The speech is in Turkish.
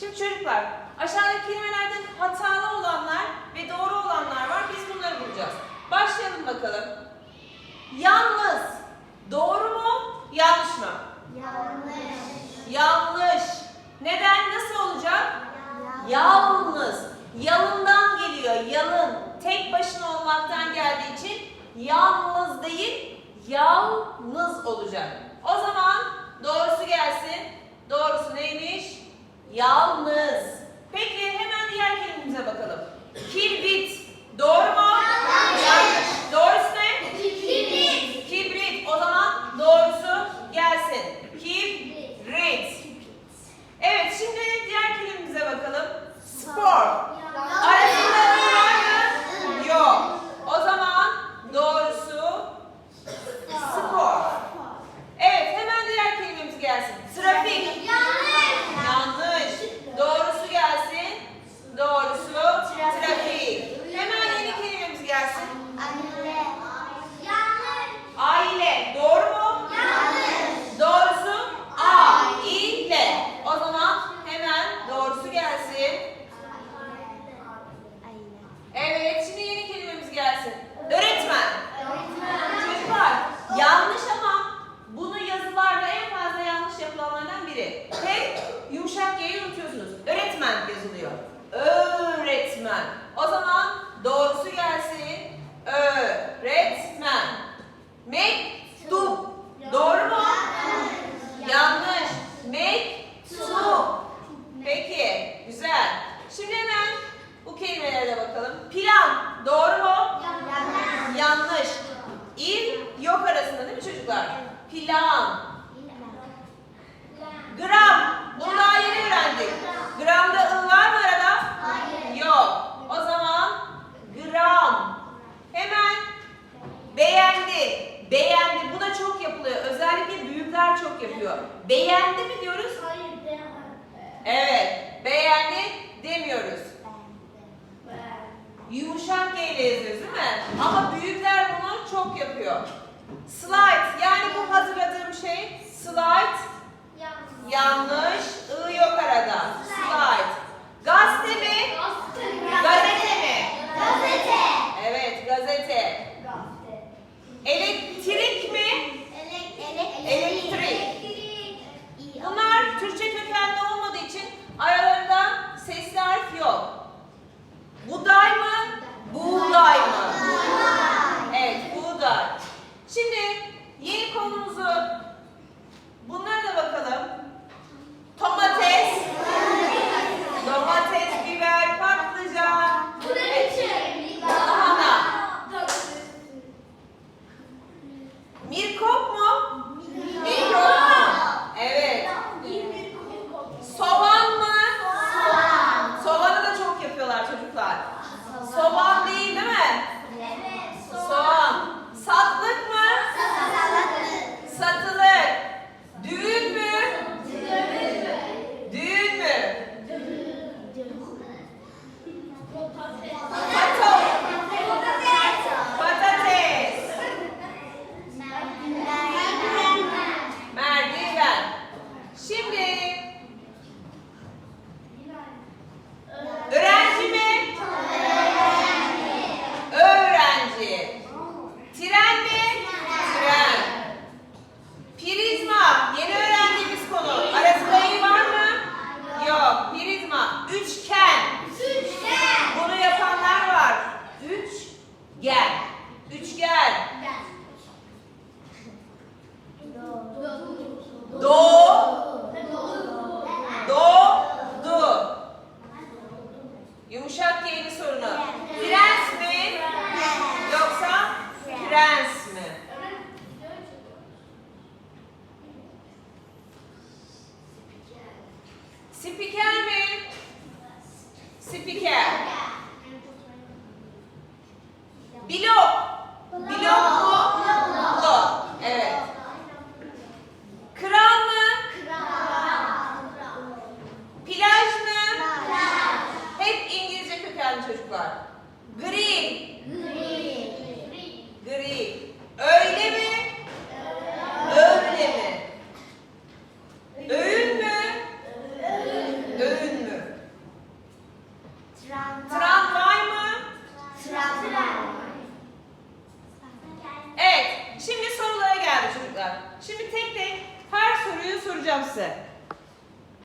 Şimdi çocuklar aşağıdaki kelimelerden hatalı olanlar ve doğru olanlar var. Biz bunları bulacağız. Başlayalım bakalım. Yalnız. Doğru mu? Yanlış mı? Yanlış. Neden? Nasıl olacak? Yalnız. Yalından geliyor. Yalın. Tek başına olmaktan geldiği için yalnız değil, yalnız olacak. O zaman doğrusu gelsin. Doğrusu neymiş? O zaman beğendi. Beğendi. Bu da çok yapılıyor. Özellikle büyükler çok yapıyor. Beğendi mi diyoruz? Evet. Beğendi demiyoruz. Yumuşak G ile yazıyoruz değil mi? Ama büyükler bunu çok yapıyor. Slide. Yani bu hazırladığım şey slide. Yanlış. I 기업. Üçgen. Üçgen. Do. Do. Du. Yumuşak G'li sorunu. Prens mi? Yoksa prens mi? Spiker. Blok. Blok mu? Blok. Evet. Kral mı? Plaj mı? Hep İngilizce kökenli çocuklar. Evet,